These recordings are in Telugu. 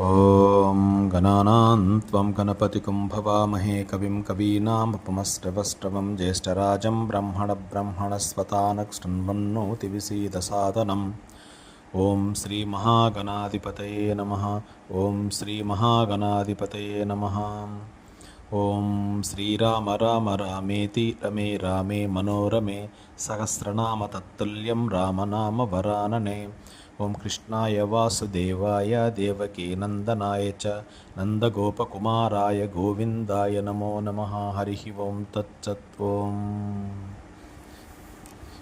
ॐ गणानां त्वं गणपतिकुं भवामहे कविं कवीनामुपमश्रवस्त्रवं ज्येष्ठराजं ब्रह्मणब्रह्मणस्वतानक्शृण्वन्नोतिविसीदसादनम् ॐ श्रीमहागणाधिपतये नमः ॐ श्रीमहागणाधिपतये नमः ॐ श्रीराम राम रामेति रमे रामे मनोरमे सहस्रनाम तत्तुल्यं रामनाम वरानने ఓం కృష్ణాయ వాసుదేవాయ దేవకీ నందనాయ చ నందగోపకుమారాయ గోవిందాయ నమో నమ. హరి ఓం తత్సత్వం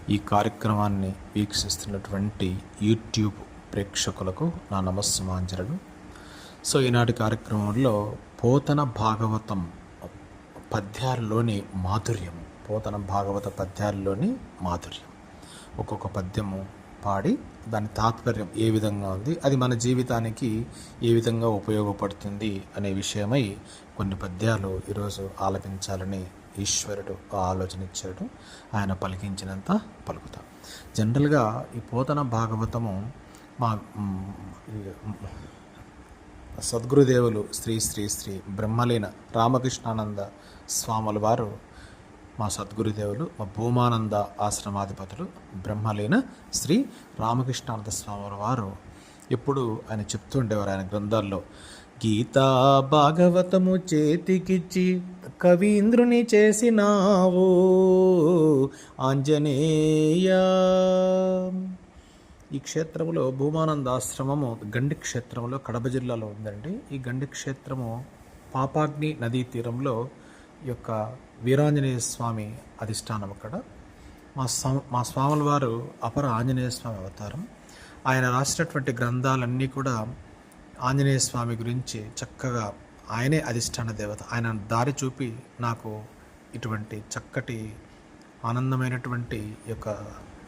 ఈ కార్యక్రమాన్ని వీక్షిస్తున్నటువంటి యూట్యూబ్ ప్రేక్షకులకు నా నమస్సుమాంజలను. సో ఈనాటి కార్యక్రమంలో పోతన భాగవతం పద్యాల్లోని మాధుర్యం పోతన భాగవత పద్యాల్లోని మాధుర్యం. ఒక్కొక్క పద్యము పాడి దాని తాత్పర్యం ఏ విధంగా ఉంది అది మన జీవితానికి ఏ విధంగా ఉపయోగపడుతుంది అనే విషయమై కొన్ని పద్యాలు ఈరోజు ఆలపించాలని ఈశ్వరుడు ఆలోచన ఇచ్చాడు. ఆయన పలికించినంత పలుకుతాం. జనరల్గా ఈ పోతన భాగవతము మా సద్గురుదేవులు శ్రీ శ్రీ శ్రీ బ్రహ్మలీన రామకృష్ణానంద స్వాముల వారు మా సద్గురుదేవులు మా భూమానంద ఆశ్రమాధిపతులు బ్రహ్మలీన శ్రీ రామకృష్ణానంద స్వామి వారు ఎప్పుడు ఆయన చెప్తుండేవారు ఆయన గ్రంథాల్లో. గీతా భాగవతము చేతికిచ్చి కవీంద్రుని చేసినావు ఆంజనేయ. ఈ క్షేత్రంలో భూమానంద ఆశ్రమము గండి క్షేత్రంలో కడప జిల్లాలో ఉందండి. ఈ గండి క్షేత్రము పాపాగ్ని నదీ తీరంలో ఈ యొక్క వీరాంజనేయ స్వామి అధిష్టానం అక్కడ. మా స్వా మా స్వాముల వారు అపర ఆంజనేయ స్వామి అవతారం. ఆయన రాసినటువంటి గ్రంథాలన్నీ కూడా ఆంజనేయ స్వామి గురించి చక్కగా ఆయనే అధిష్టాన దేవత. ఆయన దారి చూపి నాకు ఇటువంటి చక్కటి ఆనందమైనటువంటి యొక్క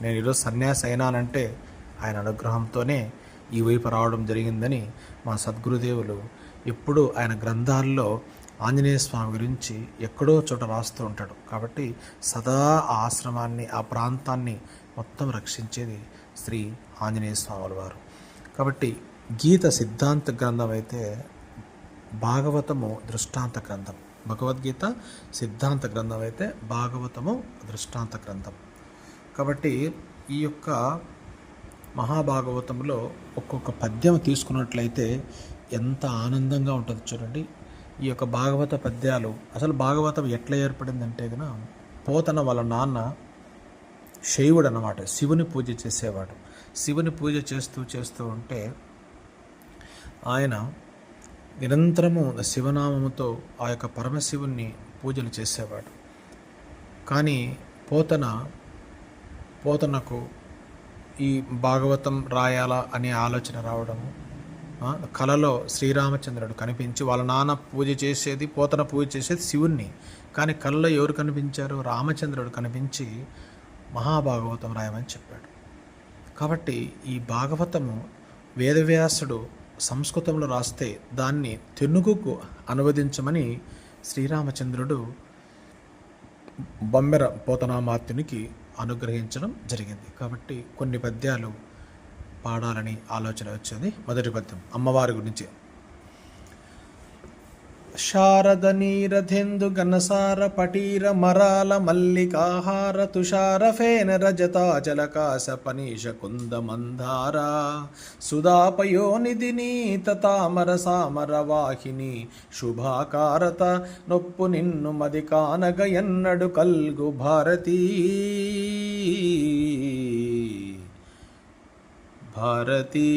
నేను ఈరోజు సన్యాసి అయినానంటే ఆయన అనుగ్రహంతోనే ఈ వైపు రావడం జరిగిందని మా సద్గురుదేవులు ఎప్పుడూ ఆయన గ్రంథాల్లో ఆంజనేయ స్వామి గురించి ఎక్కడో చోట రాస్తూ ఉంటాడు. కాబట్టి సదా ఆ ఆశ్రమాన్ని ఆ ప్రాంతాన్ని మొత్తం రక్షించేది శ్రీ ఆంజనేయ స్వాముల వారు. కాబట్టి గీత సిద్ధాంత గ్రంథం అయితే భాగవతము దృష్టాంత గ్రంథం. భగవద్గీత సిద్ధాంత గ్రంథం అయితే భాగవతము దృష్టాంత గ్రంథం. కాబట్టి ఈ యొక్క మహాభాగవతంలో ఒక్కొక్క పద్యం తీసుకున్నట్లయితే ఎంత ఆనందంగా ఉంటుంది చూడండి. ఈ యొక్క భాగవత పద్యాలు అసలు భాగవతం ఎట్లా ఏర్పడిందంటే గన పోతన వాళ్ళ నాన్న శైవుడు అన్నమాట శివుని పూజ చేసేవాడు. శివుని పూజ చేస్తూ చేస్తూ ఉంటే ఆయన నిరంతరము శివనామముతో ఆ యొక్క పరమశివుణ్ణి పూజలు చేసేవాడు. కానీ పోతన పోతనకు ఈ భాగవతం రాయాలా అనే ఆలోచన రావడము కలలో శ్రీరామచంద్రుడు కనిపించి వాళ్ళ నాన్న పూజ చేసేది పోతన పూజ చేసేది శివుణ్ణి. కానీ కలలో ఎవరు కనిపించారు? రామచంద్రుడు కనిపించి మహాభాగవతం రాయమని చెప్పాడు. కాబట్టి ఈ భాగవతము వేదవ్యాసుడు సంస్కృతంలో రాస్తే దాన్ని తెలుగుకు అనువదించమని శ్రీరామచంద్రుడు బొమ్మెర పోతనామాత్యునికి అనుగ్రహించడం జరిగింది. కాబట్టి కొన్ని పద్యాలు పాడాలని ఆలోచన వచ్చింది. మొదటి పద్యం అమ్మవారి గురించి. శారద నీరథెందు గణసార పటీర మరాల మల్లికాహార తుషార ఫేన రజతాచలకాశ పనీష కుంద మందార సుధాపయోనిధి నీత తామర సామర వాహిని శుభాకారత నొప్పు నిన్ను మది కానగ ఎన్నడు కల్గు భారతీ. భారతీ.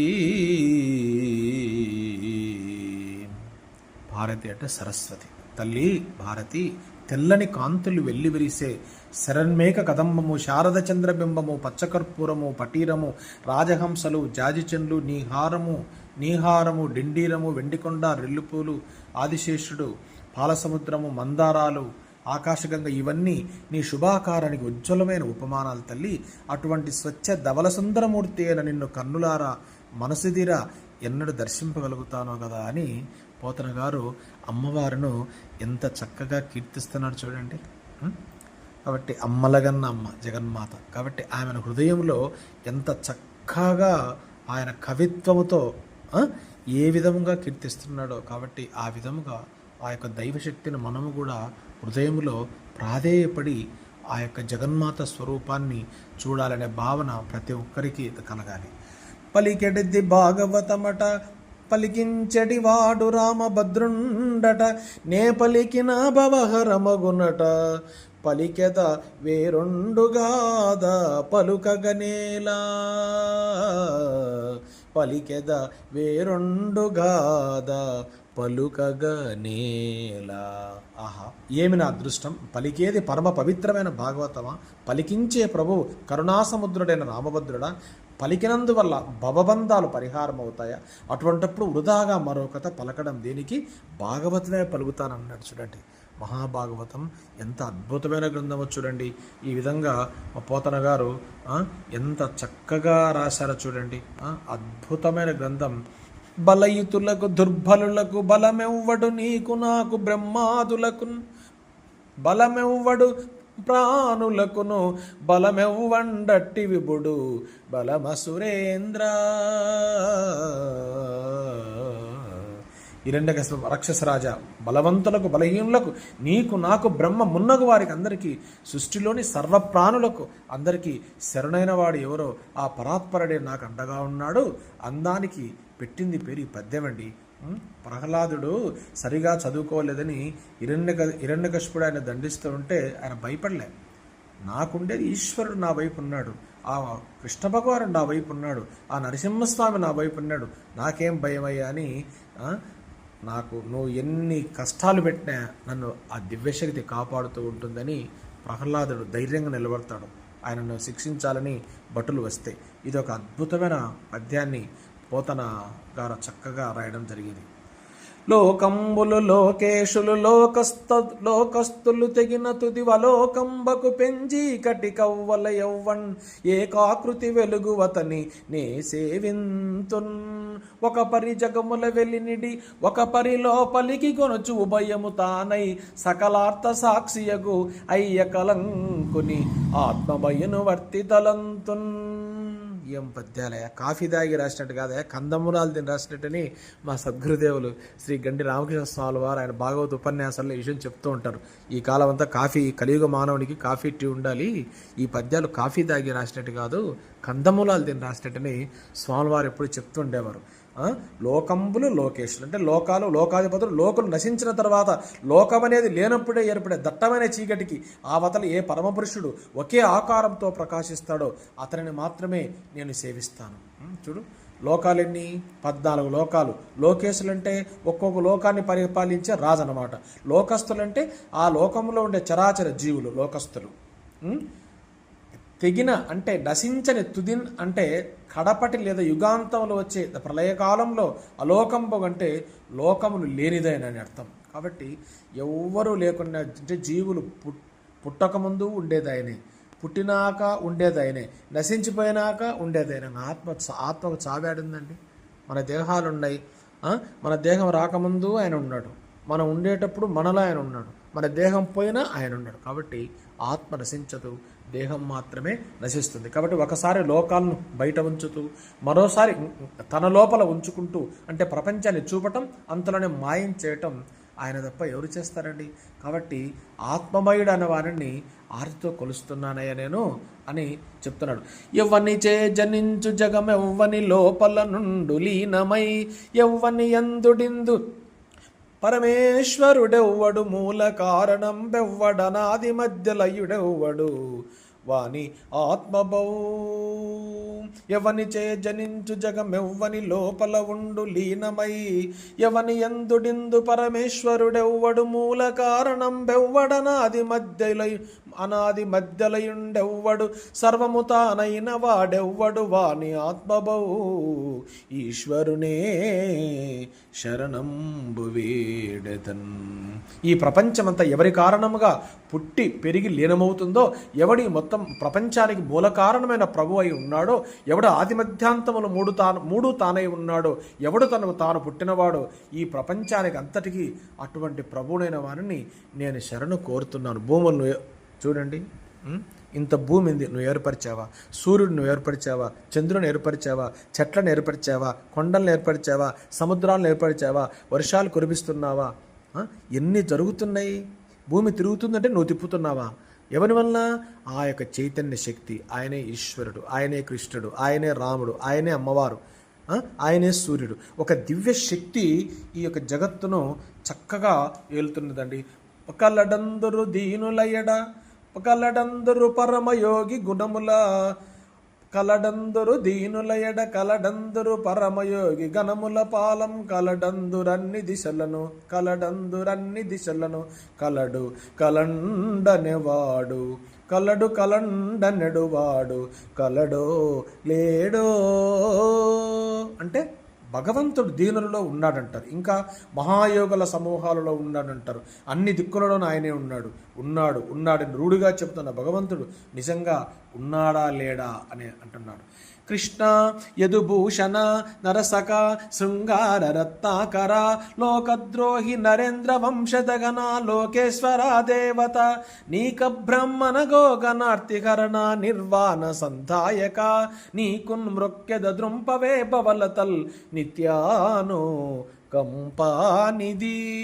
భారతి అంటే సరస్వతి. తల్లి భారతి తెల్లని కాంతులు వెల్లివిరిసే శరణ్మేక కదంబము శారద చంద్రబింబము పచ్చకర్పూరము పటీరము రాజహంసలు జాజిచెండ్లు నీహారము నీహారము డిండీరము వెండికొండ రెల్లుపూలు ఆదిశేషుడు పాలసముద్రము మందారాలు ఆకాశగంగ ఇవన్నీ నీ శుభాకారానికి ఉజ్వలమైన ఉపమానాలు తల్లి. అటువంటి స్వచ్ఛ ధవల సుందరమూర్తి అయిన నిన్ను కన్నులారా మనసుదిరా ఎన్నడు దర్శింపగలుగుతానో కదా అని పోతన గారు అమ్మవారును ఎంత చక్కగా కీర్తిస్తున్నాడు చూడండి. కాబట్టి అమ్మలగన్న అమ్మ జగన్మాత. కాబట్టి ఆమెను హృదయంలో ఎంత చక్కగా ఆయన కవిత్వముతో ఏ విధముగా కీర్తిస్తున్నాడో కాబట్టి ఆ విధముగా ఆ యొక్క దైవశక్తిని మనము కూడా హృదయంలో ప్రాధేయపడి ఆ యొక్క జగన్మాత స్వరూపాన్ని చూడాలనే భావన ప్రతి ఒక్కరికి కలగాలి. పలికెడిది భాగవతమట పలికించడి వాడు రామభద్రుండట నే పలికిన భవహరమగునట పలికెద వేరుండుగాద పలుకగనేలా. పలికెద వేరుండుగాద పలుకగనేలా. ఆహా ఏమి నా అదృష్టం? పలికేది పరమ పవిత్రమైన భాగవతమా? పలికించే ప్రభు కరుణాసముద్రుడైన రామభద్రుడా? పలికినందువల్ల భవబంధాలు పరిహారం అవుతాయా అటువంటప్పుడు వృధాగా మరో కథ పలకడం దేనికి? భాగవతమే పలుకుతానన్నాడు చూడండి. మహాభాగవతం ఎంత అద్భుతమైన గ్రంథమో చూడండి. ఈ విధంగా మా పోతన గారు ఎంత చక్కగా రాశారో చూడండి. అద్భుతమైన గ్రంథం. బలయుతులకు దుర్బలులకు బలమెవ్వడు నీకు నాకు బ్రహ్మాదులకు. బలమెవ్వడు ప్రాణులకును బలమెవ్వండట్టి విభుడు బలమసురేంద్ర ఇరండకశ రాక్షసరాజ బలవంతులకు బలహీనులకు నీకు నాకు బ్రహ్మ మున్నగు వారికి అందరికీ సృష్టిలోని సర్వప్రాణులకు అందరికీ శరణైన వాడు ఎవరో ఆ పరాత్పరుడే నాకు అండగా ఉన్నాడు. అందానికి పెట్టింది పేరు ఈ పద్యమండి ప్రహ్లాదుడు సరిగా చదువుకోలేదని ఇరణ్యక హిరణ్యకశిపుడు ఆయన దండిస్తూ ఉంటే ఆయన భయపడలే. నాకుండేది ఈశ్వరుడు నా వైపు ఉన్నాడు. ఆ కృష్ణ భగవానుడు నా వైపు ఉన్నాడు. ఆ నరసింహస్వామి నా వైపు ఉన్నాడు. నాకేం భయమయ్యా అని నాకు నువ్వు ఎన్ని కష్టాలు పెట్టినా నన్ను ఆ దివ్యశక్తి కాపాడుతూ ఉంటుందని ప్రహ్లాదుడు ధైర్యంగా నిలబడతాడు. ఆయనను శిక్షించాలని భటులు వస్తాయి. ఇది ఒక అద్భుతమైన పద్యాన్ని పోతన గారు చక్కగా రాయడం జరిగింది. లోకంబులు లోకేశులు లోకస్త లోకస్తులు తెగిన తుది వలోకంబకు పెంచి కటి కవ్వల యవ్వన్ ఏకాకృతి వెలుగువతని నే సేవింతున్. ఒక పరి జగముల వెలినిడి ఒక పరి లోపలికి కొనుచు ఉభయము తానై సకలార్థ సాక్షియగు అయ్య కలంకుని ఆత్మభయను వర్తితలంతున్ ఏం పద్యాలయ. కాఫీ దాగి రాసినట్టు కాదయ కందమూలాలు దీన్ని రాసినట్టని మా సద్గురుదేవులు శ్రీ గండి రామకృష్ణ స్వామి వారు ఆయన భాగవత ఉపన్యాసాల్లో ఈ విషయం చెప్తూ ఉంటారు. ఈ కాలం అంతా కాఫీ కలియుగ మానవునికి కాఫీ టీ ఉండాలి. ఈ పద్యాలు కాఫీ దాగి రాసినట్టు కాదు కందమూలాలు దీన్ని రాసినట్టని స్వామివారు ఎప్పుడు చెప్తుండేవారు లోకంబులు లోకేశులు. అంటే లోకాలు లోకాధిపతులు లోకులు నశించిన తర్వాత లోకం అనేది లేనప్పుడే ఏర్పడే దట్టమైన చీకటికి ఆ ఏ పరమపురుషుడు ఒకే ఆకారంతో ప్రకాశిస్తాడో అతనిని మాత్రమే నేను సేవిస్తాను. చూడు. లోకాలెన్ని? పద్నాలుగు లోకాలు. లోకేశులంటే ఒక్కొక్క లోకాన్ని పరిపాలించే రాజు అనమాట లోకస్తులంటే ఆ లోకంలో ఉండే చరాచర జీవులు లోకస్తులు తెగిన అంటే నశించని తుదిన్ అంటే కడపటి లేదా యుగాంతంలో వచ్చే ప్రళయకాలంలో అలోకంబు అంటే లోకములు లేనిదేనని అర్థం. కాబట్టి ఎవ్వరూ లేకుండా అంటే జీవులు పుట్ పుట్టకముందు ఉండేదాయనే పుట్టినాక ఉండేదాయనే నశించిపోయినాక ఉండేదాయన ఆత్మ ఆత్మకు చావాడుందండి. మన దేహాలు ఉన్నాయి మన దేహం రాకముందు ఆయన ఉన్నాడు. మనం ఉండేటప్పుడు మనలో ఆయన ఉన్నాడు. మన దేహం పోయినా ఆయన ఉన్నాడు. కాబట్టి ఆత్మ నశించదు. దేహం మాత్రమే నశిస్తుంది. కాబట్టి ఒకసారి లోకాలను బయట ఉంచుతూ మరోసారి తన లోపల ఉంచుకుంటూ అంటే ప్రపంచాన్ని చూపటం అంతలోనే మాయం చేయటం ఆయన తప్ప ఎవరు చేస్తారండి? కాబట్టి ఆత్మమయుడు అనే వారిని ఆరితో కొలుస్తున్నానయ్య నేను అని చెప్తున్నాడు. ఎవ్వని చే జనించు జగమెవ్వని లోపల నుండు లీనమై ఎవ్వని ఎందుడిందు పరమేశ్వరుడెవ్వడు మూల కారణం బెవ్వడనాది మధ్యలయుడెవ్వడు? వాని ఆత్మభౌ ఎవని చే జనించు జగమెవ్వని లోపల ఉండు లీనమై ఎవని ఎందుడిందు పరమేశ్వరుడెవ్వడు మూల కారణం బెవ్వడనాది మధ్యలై అనాది మధ్యలయుండెవ్వడు సర్వము తానైన వాడెవ్వడు వాని ఆత్మబౌ ఈశ్వరునే శరణంబు వేడెదన్. ఈ ప్రపంచమంతా ఎవరి కారణముగా పుట్టి పెరిగి లీనమవుతుందో ఎవడి మొత్తం ప్రపంచానికి మూల కారణమైన ప్రభు అయి ఉన్నాడో ఎవడు ఆది మధ్యాంతములు మూడు తాను మూడు తానై ఉన్నాడో ఎవడు తనకు తాను పుట్టినవాడో ఈ ప్రపంచానికి అంతటికీ అటువంటి ప్రభుడైన వారిని నేను శరణు కోరుతున్నాను. భూములను చూడండి. ఇంత భూమి ఉంది నువ్వు ఏర్పరిచావా? సూర్యుడు నువ్వు ఏర్పరిచావా? చంద్రుని ఏర్పరిచావా? చెట్లను ఏర్పరిచావా? కొండలను ఏర్పరిచావా? సముద్రాలను ఏర్పరిచావా? వర్షాలు కురిపిస్తున్నావా? ఎన్ని జరుగుతున్నాయి? భూమి తిరుగుతుందంటే నువ్వు తిప్పుతున్నావా? ఎవరి వల్ల ఆ యొక్క చైతన్య శక్తి ఆయనే ఈశ్వరుడు ఆయనే కృష్ణుడు ఆయనే రాముడు ఆయనే అమ్మవారు ఆయనే సూర్యుడు. ఒక దివ్య శక్తి ఈ యొక్క జగత్తును చక్కగా ఏలుతున్నదండి. ఒకళ్ళడందరూ దీనులయ్యడా? కలడందరు పరమయోగి గుణముల కలడందురు దీనులయడ కలడందురు పరమయోగి గణముల పాలం కలడందురన్ని దిశలను కలడందురన్ని దిశలను కలడు కలండనివాడు కలడు కలండనెడువాడు కలడో లేడో. అంటే భగవంతుడు దీనులలో ఉన్నాడంటారు. ఇంకా మహాయోగుల సమూహాలలో ఉన్నాడంటారు. అన్ని దిక్కులలోనూ ఆయనే ఉన్నాడు. ఉన్నాడు ఉన్నాడని రూఢిగా చెబుతున్న భగవంతుడు నిజంగా ఉన్నాడా లేడా అని అంటున్నాడు. కృష్ణ యదుభూషణ నరసక శృంగార రత్నాకర లోకద్రోహి నరేంద్ర వంశదగన లోకేశ్వర దేవత నీక బ్రహ్మణ గోగనార్తికరణ నిర్వాణ సంధాయక నీకున్ మృక్యద దృంపవే పవలతల్ నిత్యానో కంపానిది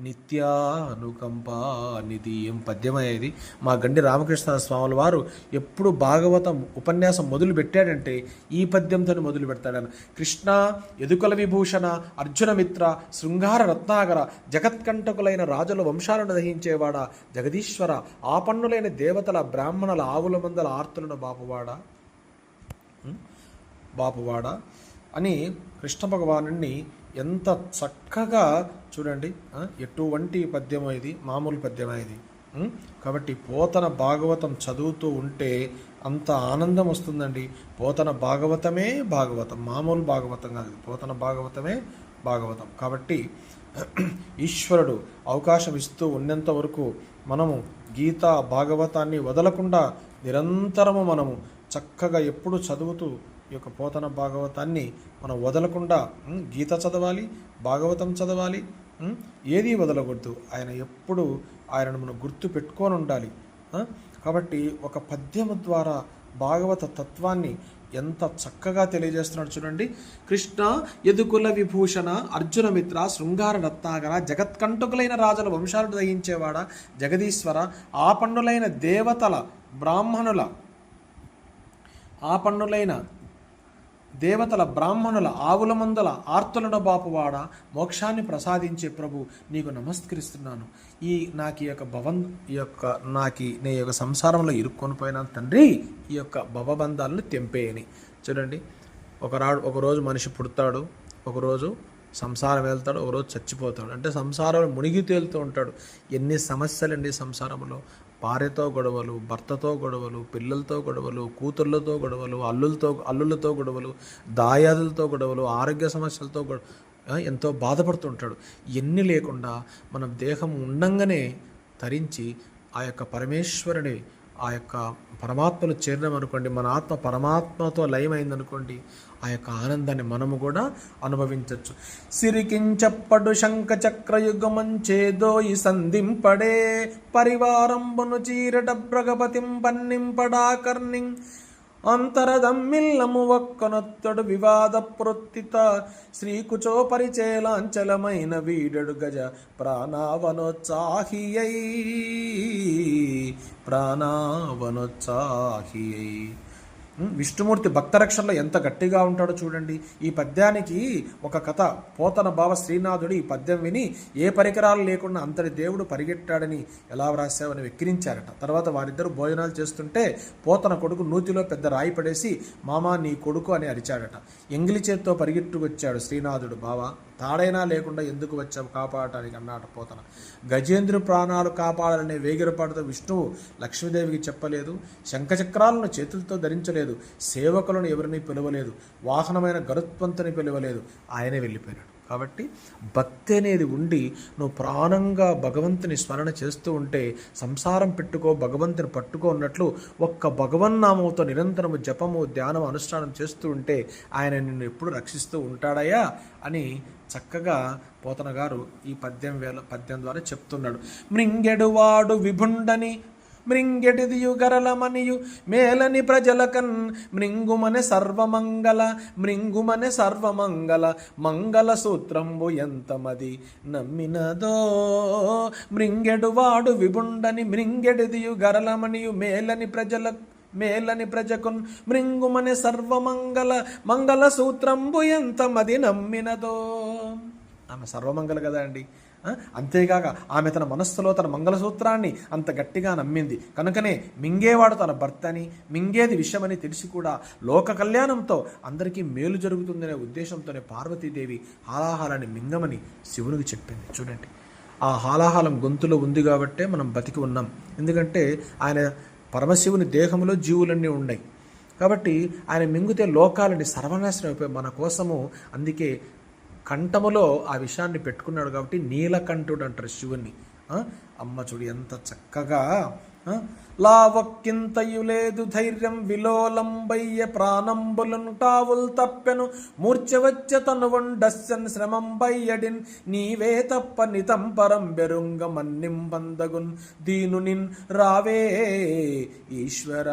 నిత్యానుకంపానిది. ఏం పద్యమయ్యేది మా గండి రామకృష్ణ స్వాముల వారు ఎప్పుడు భాగవతం ఉపన్యాసం మొదలు పెట్టాడంటే ఈ పద్యంతో మొదలు పెడతాడని. కృష్ణ ఎదుకల విభూషణ అర్జునమిత్ర శృంగార రత్నాగర జగత్కంటకులైన రాజుల వంశాలను దహించేవాడ? జగదీశ్వర ఆపన్నులైన దేవతల బ్రాహ్మణుల ఆవుల మందల ఆర్తులను బాపువాడా? బాపువాడ బాపువాడా? అని కృష్ణ భగవానుడిని ఎంత చక్కగా చూడండి ఎటువంటి పద్యమో ఇది మామూలు పద్యమా ఇది. కాబట్టి పోతన భాగవతం చదువుతూ ఉంటే అంత ఆనందం వస్తుందండి. పోతన భాగవతమే భాగవతం మామూలు భాగవతం కాదు పోతన భాగవతమే భాగవతం. కాబట్టి ఈశ్వరుడు అవకాశం ఇస్తూ ఉన్నంత వరకు మనము గీత భాగవతాన్ని వదలకుండా నిరంతరము మనము చక్కగా ఎప్పుడు చదువుతూ ఈ యొక్క పోతన భాగవతాన్ని మనం వదలకుండా గీత చదవాలి భాగవతం చదవాలి ఏది వదలకూడదు. ఆయన ఎప్పుడు ఆయనను మనం గుర్తు పెట్టుకొని ఉండాలి. కాబట్టి ఒక పద్యము ద్వారా భాగవత తత్వాన్ని ఎంత చక్కగా తెలియజేస్తున్నాడు చూడండి. కృష్ణ యదుకుల విభూషణ అర్జున మిత్ర శృంగార రత్నాగర జగత్కంటుకులైన రాజుల వంశాలను దహించేవాడ జగదీశ్వర ఆపన్నులైన దేవతల బ్రాహ్మణుల ఆపన్నులైన దేవతల బ్రాహ్మణుల ఆవుల మందల ఆర్తులను బాపువాడ మోక్షాన్ని ప్రసాదించే ప్రభు నీకు నమస్కరిస్తున్నాను. ఈ నాకు ఈ యొక్క భవన్ ఈ యొక్క నాకు నీ యొక్క సంసారంలో ఇరుక్కొని పోయిన తండ్రి ఈ యొక్క భవబంధాలను తెంపేయని. చూడండి ఒకరాడు ఒకరోజు మనిషి పుడతాడు ఒకరోజు సంసారం వెళ్తాడు ఒకరోజు చచ్చిపోతాడు. అంటే సంసారంలో మునిగి తేలుతూ ఉంటాడు. ఎన్ని సమస్యలండి సంసారంలో భార్యతో గొడవలు భర్తతో గొడవలు పిల్లలతో గొడవలు కూతుర్లతో గొడవలు అల్లులతో అల్లులతో గొడవలు దాయాదులతో గొడవలు ఆరోగ్య సమస్యలతో గొడవ ఎంతో బాధపడుతుంటాడు. ఎన్ని లేకుండా మనం దేహం ఉండంగానే తరించి ఆ యొక్క పరమేశ్వరుని ఆ యొక్క పరమాత్మను చేరినామనుకోండి మన ఆత్మ పరమాత్మతో లయమైందనుకోండి ఆ యొక్క ఆనందాన్ని మనము కూడా అనుభవించవచ్చు సిరికించప్పడు శంఖ చక్రయుగమంచేదోయి సంధింపడే పరివారంబును చీరట భ్రగపతిం పన్నింపడా కర్ణిం అంతరదమ్మిల్లము ఒక్కనొత్తడు వివాద ప్రొత్తిత శ్రీకుచో పరిచేలాంచలమైన వీడడు గజ ప్రాణావనోత్సాహియై. ప్రాణావనోత్సాహియై. విష్ణుమూర్తి భక్తరక్షణలో ఎంత గట్టిగా ఉంటాడో చూడండి. ఈ పద్యానికి ఒక కథ పోతన బావ శ్రీనాథుడు ఈ పద్యం విని ఏ పరికరాలు లేకుండా అంతటి దేవుడు పరిగెట్టాడని ఎలా వ్రాసావని వెక్కిరించారట. తర్వాత వారిద్దరు భోజనాలు చేస్తుంటే పోతన కొడుకు నూతిలో పెద్ద రాయి పడేసి మామా నీ కొడుకు అని అరిచాడట. ఎంగిలి చేత్తో పరిగెట్టుకొచ్చాడు శ్రీనాథుడు బావ. తాడైనా లేకుండా ఎందుకు వచ్చావు? కాపాడటానికి అన్నాడు పోతన. గజేంద్రు ప్రాణాలు కాపాడాలనే వేగిరపాటుతో విష్ణువు లక్ష్మీదేవికి చెప్పలేదు. శంఖచక్రాలను చేతులతో ధరించలేదు. సేవకులను ఎవరిని పిలవలేదు. వాహనమైన గరుత్వంతుని పిలవలేదు. ఆయనే వెళ్ళిపోయినాడు. కాబట్టి భక్తి అనేది ఉండి నువ్వు ప్రాణంగా భగవంతుని స్మరణ చేస్తూ ఉంటే సంసారం పెట్టుకో భగవంతుని పట్టుకో ఉన్నట్లు ఒక్క భగవన్నామంతో నిరంతరము జపము ధ్యానం అనుష్ఠానం చేస్తూ ఉంటే ఆయన నిన్ను ఎప్పుడు రక్షిస్తూ ఉంటాడయా అని చక్కగా పోతన గారు ఈ పద్యం వేల పద్యం ద్వారా చెప్తున్నాడు. మృంగెడువాడు విభుండని మృంగెటిదియు గరలమనియు మేలని ప్రజలకన్ మృంగుమనే సర్వమంగళ మృంగుమనే సర్వమంగళ మంగళ సూత్రంబు ఎంతమది నమ్మినదో? మృంగెడువాడు విభుండని మృంగెడిదియు గరలమనియు మేలని ప్రజల మేలని ప్రజకున్ మృంగుమని సర్వమంగళ మంగళ సూత్రంబు ఎంతమది నమ్మినదో? ఆమె సర్వమంగళ కదా అండి. అంతేగాక ఆమె తన మనస్సులో తన మంగళసూత్రాన్ని అంత గట్టిగా నమ్మింది. కనుకనే మింగేవాడు తన భర్త అని మింగేది విషమని తెలిసి కూడా లోక కళ్యాణంతో అందరికీ మేలు జరుగుతుందనే ఉద్దేశంతోనే పార్వతీదేవి హాలాహాలాన్ని మింగమని శివునికి చెప్పింది. చూడండి. ఆ హాలాహాలం గొంతులో ఉంది కాబట్టే మనం బతికి ఉన్నాం. ఎందుకంటే ఆయన పరమశివుని దేహంలో జీవులన్నీ ఉన్నాయి. కాబట్టి ఆయన మింగితే లోకాలని సర్వనాశనం అయిపోయి మన కోసము అందుకే కంఠములో ఆ విషయాన్ని పెట్టుకున్నాడు కాబట్టి నీలకంఠుడు అంటారు శివుణ్ణి. అమ్మ చూడు ఎంత చక్కగా లావక్కింతయులేదు ధైర్యం విలోలంబయ్య ప్రాణంబులను టావుల్ తప్పెను మూర్చవచ్చ తను వండస్సన్ శ్రమం బయ్యడిన్ నీవే తప్ప నితం పరం బెరుంగ మన్నింబందగున్ దీనునిన్ రావే ఈశ్వర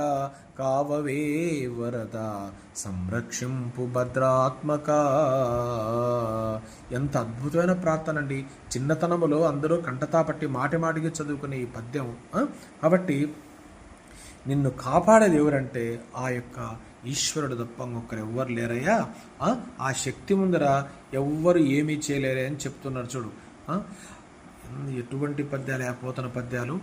కావవే వరద సంరక్షింపు భద్రాత్మక. ఎంత అద్భుతమైన ప్రార్థన అండి చిన్నతనములో అందరూ కంటతాపట్టి మాటి మాటికి చదువుకునే ఈ పద్యం కాబట్టి నిన్ను కాపాడేది ఎవరంటే ఆ యొక్క ఈశ్వరుడు తప్ప ఇంకొకరు ఎవ్వరు లేరయ్యా? ఆ? శక్తి ముందర ఎవ్వరు ఏమీ చేయలేరే అని చెప్తున్నారు చూడు. ఎటువంటి పద్యాలు ఆ పోతన పద్యాలు?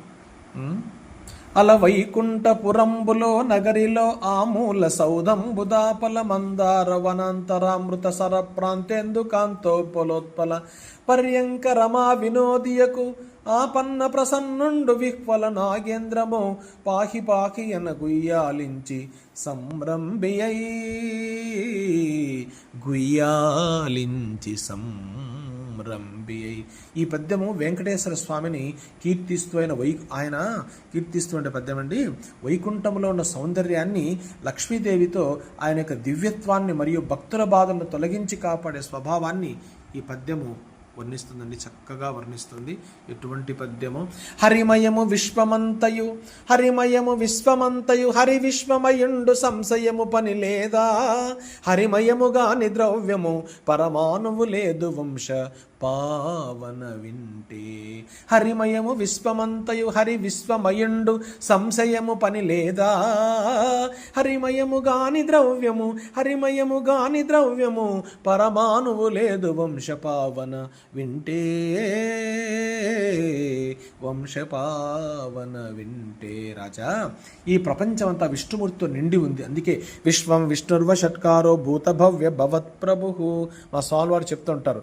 అలా అల వైకుంఠపురంబులో నగరిలో ఆమూల సౌధంబుదాపల మందార వనాంతరామృత సర ప్రాంతేందు కాంతోపలోత్పల పర్యంక రమా వినోదియకు ఆపన్న ప్రసన్నుండు విహ్వల నాగేంద్రము పాహి పాహి అన గుయ్యాలించి సంరంభియై. గుయ్యాలించి సంరంభియై. ఈ పద్యము వెంకటేశ్వర స్వామిని కీర్తిస్తూ ఆయన వై ఆయన కీర్తిస్తూ ఉండే పద్యం అండి. వైకుంఠంలో ఉన్న సౌందర్యాన్ని లక్ష్మీదేవితో ఆయన యొక్క దివ్యత్వాన్ని మరియు భక్తుల బాధలను తొలగించి కాపాడే స్వభావాన్ని ఈ పద్యము వర్ణిస్తుందండి చక్కగా వర్ణిస్తుంది ఎటువంటి పద్యము. హరిమయము విశ్వమంతయు హరిమయము విశ్వమంతయు హరి విశ్వమయుండు సంశయము పని లేదా హరిమయముగాని ద్రవ్యము పరమాణువు లేదు వంశ పావన వింటే. హరిమయము విశ్వమంతయు హరి విశ్వమయుండు సంశయము పని లేదా? హరిమయము గాని ద్రవ్యము హరిమయము గాని ద్రవ్యము పరమాణువు లేదు వంశ పావన వింటే. వంశ పావన వింటే. రాజా ఈ ప్రపంచం అంతా విష్ణుమూర్తితో నిండి ఉంది. అందుకే విశ్వం విష్ణుర్వ షట్కారో భూతభవ్య భవత్ ప్రభు మా స్వామి వారు చెప్తుంటారు.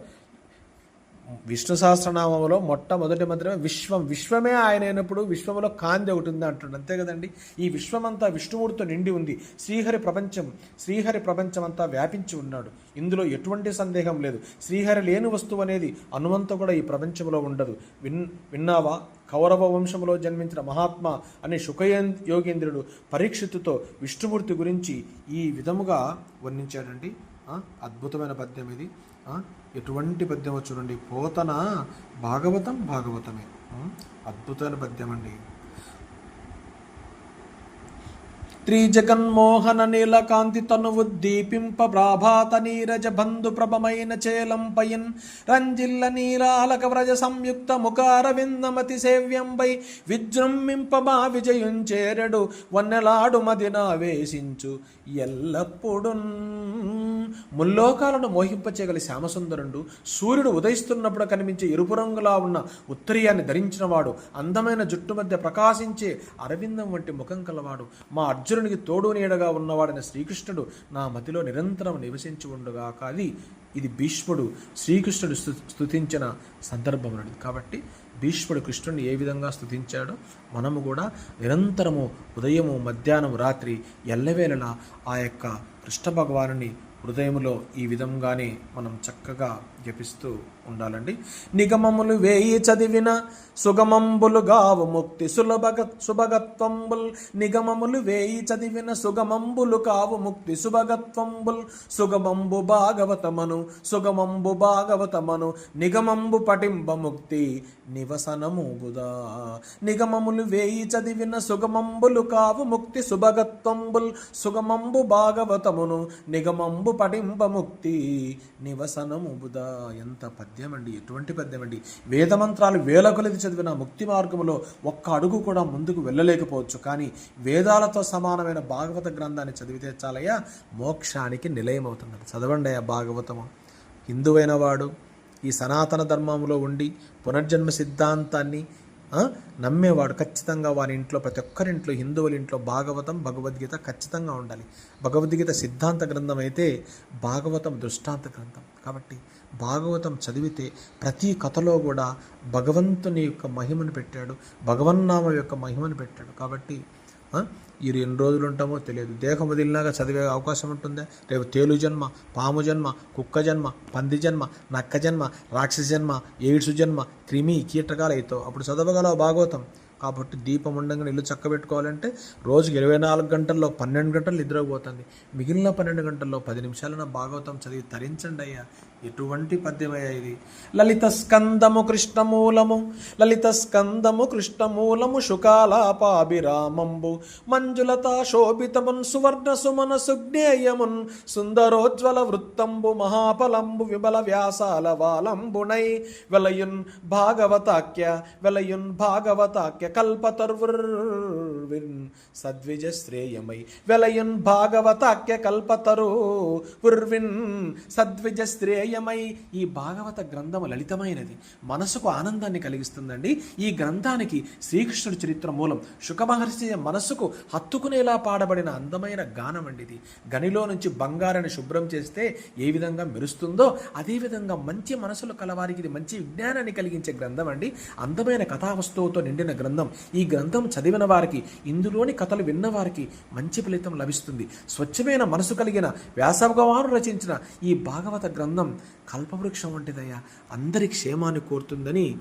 విష్ణు సహస్రనామంలో మొట్టమొదటి మంత్రమే విశ్వం విశ్వమే ఆయన అయినప్పుడు విశ్వంలో కాంతి ఒకటి ఉంది అంటాడు అంతే కదండి? ఈ విశ్వమంతా విష్ణుమూర్తితో నిండి ఉంది. శ్రీహరి ప్రపంచం శ్రీహరి ప్రపంచం అంతా వ్యాపించి ఉన్నాడు. ఇందులో ఎటువంటి సందేహం లేదు. శ్రీహరి లేని వస్తువు అనేది అనువంత కూడా ఈ ప్రపంచంలో ఉండదు. విన్ విన్నావా? కౌరవ వంశంలో జన్మించిన మహాత్మ అనే శుకయన్ యోగేంద్రుడు పరీక్షిత్తుతో విష్ణుమూర్తి గురించి ఈ విధముగా వర్ణించాడండి. అద్భుతమైన పద్యం ఇది. ఎటువంటి పద్యమో చూడండి. పోతన భాగవతం భాగవతమే. అద్భుతమైన పద్యం అండి త్రిజగన్మోహన నీలకాంతి తనువు దీపింప ప్రాభాత నీరజ బంధు ప్రభమైన చేలంపయన్ రంజిల్ల నీలాలక వ్రజ సంయుక్త ముఖారవిందమతి సేవ్యంపై విజృంభింప మా విజయం చేరడు వన్నెలాడు మదిన వేసించు ఎల్లప్పుడూ ముల్లోకాలను మోహింపచేయగల శ్యామసుందరుడు సూర్యుడు ఉదయిస్తున్నప్పుడు కనిపించే ఎరుపు రంగులా ఉన్న ఉత్తరీయాన్ని ధరించినవాడు అందమైన జుట్టు మధ్య ప్రకాశించే అరవిందం వంటి ముఖం కలవాడు మా అర్జునునికి తోడు నీడగా ఉన్నవాడైన శ్రీకృష్ణుడు నా మతిలో నిరంతరం నివసించి ఉండగా కాది ఇది భీష్ముడు శ్రీకృష్ణుడు స్థుతించిన సందర్భం అనేది కాబట్టి భీష్ముడు కృష్ణుడిని ఏ విధంగా స్థుతించాడో మనము కూడా నిరంతరము ఉదయము మధ్యాహ్నం రాత్రి ఎల్లవేళలా ఆ యొక్క కృష్ణ భగవానుని హృదయములో ఈ విధంగానే మనం చక్కగా జపిస్తూ ఉండాలండి. నిగమములు వేయి చదివిన సుగమంబులు గావు ముక్తి సులభగ సుభగత్వంబుల్. నిగమములు వేయి చదివిన సుగమంబులు కావు ముక్తి సుభగత్వంబుల్. సుగమంబు భాగవతమను సుగమంబు భాగవతమను నిగమంబు పటింబ ముక్తి నివసనముగుదా. నిగమములు వేయి చదివిన సుగమంబులు కావు ముక్తి సుభగత్వంబుల్. సుగమంబు భాగవతమును నిగమంబు పటింబ ముక్తి నివసనముగుదా. ఎంత పద్యం అండి ఎటువంటి పద్యం అండి వేదమంత్రాలు వేల కొలది చదివిన ముక్తి మార్గంలో ఒక్క అడుగు కూడా ముందుకు వెళ్ళలేకపోవచ్చు. కానీ వేదాలతో సమానమైన భాగవత గ్రంథాన్ని చదివితే చాలయ్యా మోక్షానికి నిలయమవుతుంది చదవండి అయ్యా భాగవతము. హిందువైన వాడు ఈ సనాతన ధర్మంలో ఉండి పునర్జన్మ సిద్ధాంతాన్ని నమ్మేవాడు ఖచ్చితంగా వారి ఇంట్లో ప్రతి ఒక్కరింట్లో హిందువుల ఇంట్లో భాగవతం భగవద్గీత ఖచ్చితంగా ఉండాలి. భగవద్గీత సిద్ధాంత గ్రంథం అయితే భాగవతం దృష్టాంత గ్రంథం. కాబట్టి భాగవతం చదివితే ప్రతి కథలో కూడా భగవంతుని యొక్క మహిమను పెట్టాడు భగవన్నామ యొక్క మహిమను పెట్టాడు. కాబట్టి ఈ ఎన్ని రోజులు ఉంటామో తెలియదు. దేహం వదిలినాక చదివే అవకాశం ఉంటుందా? రేపు తేలు జన్మ పాము జన్మ కుక్క జన్మ పంది జన్మ నక్క జన్మ రాక్షస జన్మ ఎయిడ్స్ జన్మ క్రిమి కీటకాలు అవుతావు అప్పుడు చదవగలవు భాగవతం. కాబట్టి దీపం ఉండగానే ఇల్లు చక్కబెట్టుకోవాలంటే రోజుకి ఇరవై నాలుగు గంటల్లో పన్నెండు గంటలు నిద్రపోతుంది. మిగిలిన పన్నెండు గంటల్లో పది నిమిషాలన భాగవతం చదివి తరించండి అయ్యా. ఎటువంటి పద్యమయ్యా ఇది? లలిత స్కందము కృష్ణమూలము లలిత స్కందము కృష్ణమూలము శుకాలాపాభిరామంబు. మంజులత శోభితమున్ సువర్ణ సుమన సుజ్ఞేయమున్ సుందరోజ్వల వృత్తంబు మహాఫలంబు విమల వ్యాసాల వాలంబునై. వెలయున్ భాగవతాఖ్య వెలయున్ భాగవతాఖ్య కల్పతర్విన్ సద్విజ శ్రేయమై. వెలయున్ భాగవతాఖ్య కల్పతరు ఉర్విన్ సద్విజ శ్రేయమై ఈ భాగవత గ్రంథము లలితమైనది. మనసుకు ఆనందాన్ని కలిగిస్తుందండి. ఈ గ్రంథానికి శ్రీకృష్ణుడి చరిత్ర మూలం. శుకమహర్షి మనస్సుకు హత్తుకునేలా పాడబడిన అందమైన గానం అండి ఇది. గనిలో నుంచి బంగారాన్ని శుభ్రం చేస్తే ఏ విధంగా మెరుస్తుందో అదేవిధంగా మంచి మనసులు కలవారికి ఇది మంచి విజ్ఞానాన్ని కలిగించే గ్రంథం అండి అందమైన కథావస్తువుతో నిండిన గ్రంథం. ఈ గ్రంథం చదివిన వారికి ఇందులోని కథలు విన్న వారికి మంచి ఫలితం లభిస్తుంది. స్వచ్ఛమైన మనసు కలిగిన వ్యాసభగవాను రచించిన ఈ భాగవత గ్రంథం కల్పవృక్షం వంటిదయ్యా. అందరి క్షేమాన్ని కోరుతుందని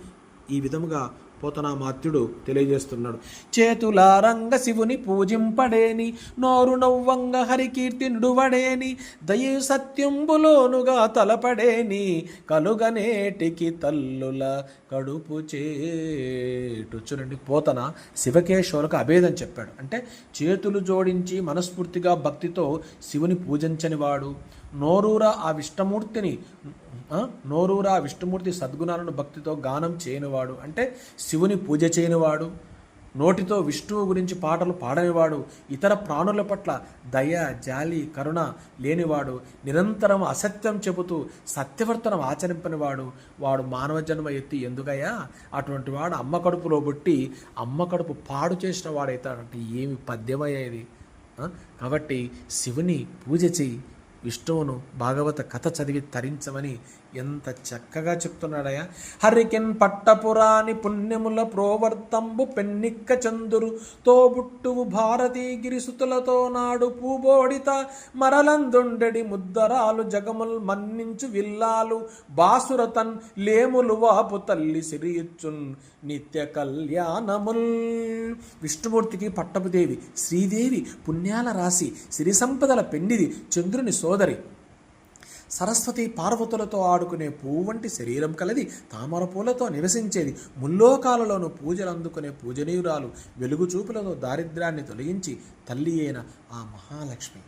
ఈ విధముగా పోతనామాత్యుడు తెలియజేస్తున్నాడు. చేతుల రంగ శివుని పూజింపడేని నోరు నవ్వంగ హరికీర్తి నుడువడేని దయ సత్యంబులోనుగా తలపడేని కలుగనేటికి తల్లుల కడుపు చేటు. చూడండి పోతన శివకేశవులకు అభేదం చెప్పాడు. అంటే చేతులు జోడించి మనస్ఫూర్తిగా భక్తితో శివుని పూజించని వాడు నోరూర ఆ విష్ణుమూర్తిని నోరూరా నోరూర ఆ విష్ణుమూర్తి సద్గుణాలను భక్తితో గానం చేయనివాడు. అంటే శివుని పూజ చేయనివాడు నోటితో విష్ణువు గురించి పాటలు పాడనివాడు ఇతర ప్రాణుల పట్ల దయ జాలి కరుణ లేనివాడు నిరంతరం అసత్యం చెబుతూ సత్యవర్తనం ఆచరింపనివాడు. వాడు మానవ జన్మ ఎత్తి ఎందుకయ్యా? అటువంటి వాడు అమ్మ కడుపులో పుట్టి అమ్మ కడుపు పాడు చేసిన వాడైతాడంటే ఏమి పద్యమయ్యేది? కాబట్టి శివుని పూజ చేయి విష్ణువును భాగవత కథ చదివి తరించమని ఎంత చక్కగా చెప్తున్నాడయా హరికెన్ పట్టపురాణి పుణ్యముల ప్రోవర్తంబు పెన్నిక్క చందురు తోబుట్టువు భారతీ గిరిసుతులతో నాడు పూబోడిత మరలందుండెడి ముద్దరాలు జగముల్ మన్నించు విల్లాలు బాసురతన్ లేములు వాపు తల్లి సిరియుచ్చున్ నిత్య కళ్యాణముల్ విష్ణుమూర్తికి పట్టపుదేవి శ్రీదేవి పుణ్యాల రాశి సిరి సంపదల పెన్నిది చంద్రుని సోదరి. సరస్వతి పార్వతులతో ఆడుకునే పువ్వు వంటి శరీరం కలది తామర పూలతో నివసించేది. ముల్లోకాలలోను పూజలు అందుకునే పూజనీయురాలు వెలుగు చూపులతో దారిద్ర్యాన్ని తొలగించి తల్లి అయిన ఆ మహాలక్ష్మి.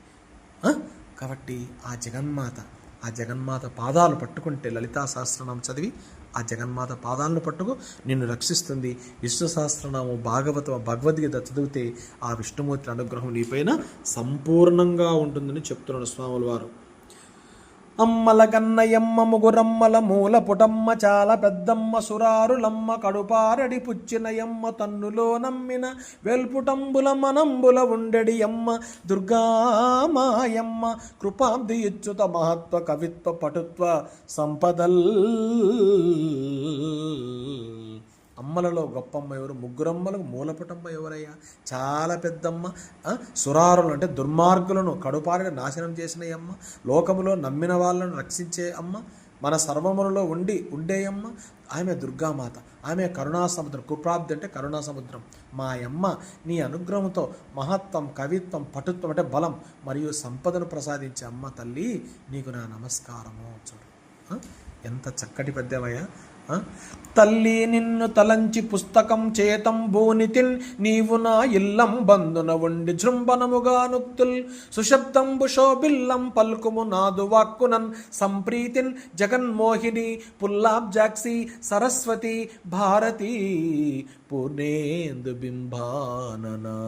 కాబట్టి ఆ జగన్మాత ఆ జగన్మాత పాదాలు పట్టుకుంటే లలితా సహస్రనామం చదివి ఆ జగన్మాత పాదాలను పట్టుకు నిన్ను రక్షిస్తుంది. విష్ణు సహస్రనామం భాగవత భగవద్గీత చదివితే ఆ విష్ణుమూర్తి అనుగ్రహం నీపైన సంపూర్ణంగా ఉంటుందని చెప్తున్నాడు స్వాముల వారు. అమ్మల గన్నయమ్మ ముగురమ్మల మూల పుటమ్మ చాలా పెద్దమ్మ సురారులమ్మ కడుపారడి పుచ్చినయమ్మ తన్నులో నమ్మిన వెల్పుటంబుల మనంబుల ఉండెడి అమ్మ దుర్గామాయమ్మ కృపాబ్ది ఇచ్చుత మహత్వ కవిత్వ పటుత్వ సంపదల్ అమ్మలలో గొప్పమ్మ ఎవరు? ముగ్గురమ్మలకు మూలపుటమ్మ ఎవరయ్యా? చాలా పెద్దమ్మ సురారులు అంటే దుర్మార్గులను కడుపారిన నాశనం చేసిన అమ్మ. లోకములో నమ్మిన వాళ్ళను రక్షించే అమ్మ. మన సర్వములలో ఉండి ఉండేయమ్మ. ఆమె దుర్గామాత ఆమె కరుణా సముద్రం కుప్రాబ్ది అంటే కరుణాసముద్రం. మా అమ్మ నీ అనుగ్రహంతో మహత్వం కవిత్వం పటుత్వం అంటే బలం మరియు సంపదను ప్రసాదించే అమ్మ తల్లి నీకు నా నమస్కారము చూడు. ఎంత చక్కటి పద్యమయ్యా తల్లి నిన్ను తలంచి పుస్తకం చేతం బోనితిన్ నీవు నా ఇల్లం బంధున ఉండి జృంభనముగా నుక్తుల్. సుశబ్దంబు శోభిల్లం పల్కుము నాదు వాక్కునన్ సంప్రీతిన్ జగన్మోహిని పుల్లాబ్జాక్సి సరస్వతి భారతి పూర్ణేందు బింబాననా.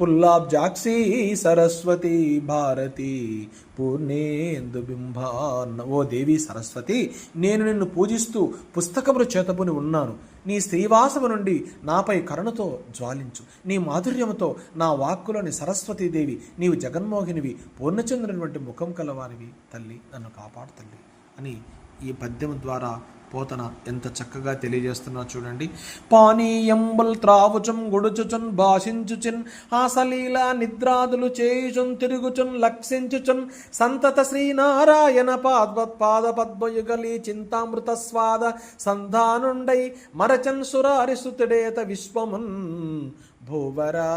పుల్లాబ్జాక్షి సరస్వతి భారతి పూర్ణేందు బింబాన్న. ఓ దేవి సరస్వతి నేను నిన్ను పూజిస్తూ పుస్తకములు చేతపుని ఉన్నాను. నీ శ్రీవాసము నుండి నాపై కరుణతో జ్వాలించు. నీ మాధుర్యముతో నా వాక్కులోని సరస్వతీదేవి నీవు జగన్మోహినివి పూర్ణచంద్రుని వంటి ముఖం కలవానివి. తల్లి నన్ను కాపాడు తల్లి అని ఈ పద్యం ద్వారా పోతన ఎంత చక్కగా తెలియజేస్తున్నా చూడండి. పానీయంబుల్ త్రావుచున్ గుడుచుచున్ భాషించుచున్ ఆసలీల నిద్రాదులు చేయుచున్ తిరుగుచున్ లక్షించుచున్ సంతత శ్రీనారాయణ పాద్వత్పాద పద్మయుగలి చింతామృత స్వాద సంధానుండై మరచన్ సురారిసుతుడేత విశ్వమున్ భూవరా.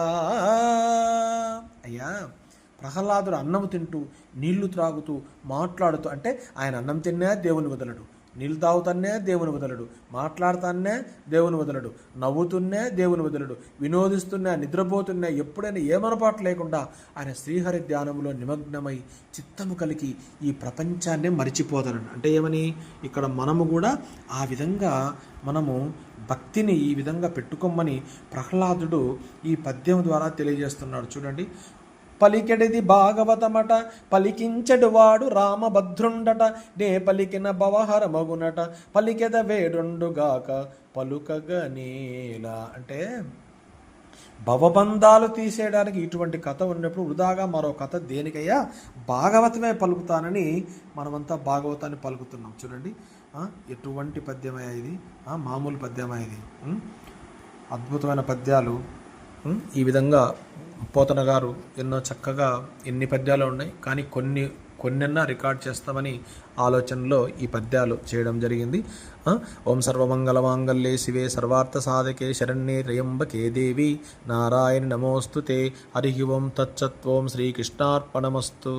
అయ్యా ప్రహ్లాదుడు అన్నం తింటూ నీళ్ళు త్రాగుతూ మాట్లాడుతూ అంటే ఆయన అన్నం తిన్నా దేవుని వదలడు. నీళ్ళు తాగుతానే దేవుని వదలడు మాట్లాడుతానే దేవుని వదలడు నవ్వుతున్నే దేవుని వదలడు వినోదిస్తున్నా నిద్రపోతున్నా ఎప్పుడైనా ఏమనపాటు లేకుండా ఆయన శ్రీహరి ధ్యానంలో నిమగ్నమై చిత్తము కలిగి ఈ ప్రపంచాన్నే మరిచిపోతాడు. అంటే ఏమని? ఇక్కడ మనము కూడా ఆ విధంగా మనము భక్తిని ఈ విధంగా పెట్టుకోమని ప్రహ్లాదుడు ఈ పద్యం ద్వారా తెలియజేస్తున్నాడు. చూడండి పలికెడిది భాగవతమట పలికించెడు వాడు రామభద్రుండట నే పలికిన భవహర మగునట పలికెద వేడుండుగాక పలుకగనేలా అంటే భవబంధాలు తీసేయడానికి ఇటువంటి కథ ఉన్నప్పుడు వృధాగా మరో కథ దేనికయ్యా? భాగవతమే పలుకుతానని మనమంతా భాగవతాన్ని పలుకుతున్నాం. చూడండి. ఎటువంటి పద్యమే ఇది? మామూలు పద్యమా ఇది? అద్భుతమైన పద్యాలు. ఈ విధంగా పోతన గారు ఎన్నో చక్కగా ఎన్ని పద్యాలు ఉన్నాయి కానీ కొన్ని కొన్నెన్నా రికార్డ్ చేస్తామని ఆలోచనలో ఈ పద్యాలు చేయడం జరిగింది. ఓం సర్వమంగళమాంగళ్యే శివే సర్వార్థ సాధకే శరణ్యే త్రయంబకే దేవి నారాయణ నమోస్తుతే. హరి ఓం తచ్చత్వం శ్రీకృష్ణార్పణమస్తు.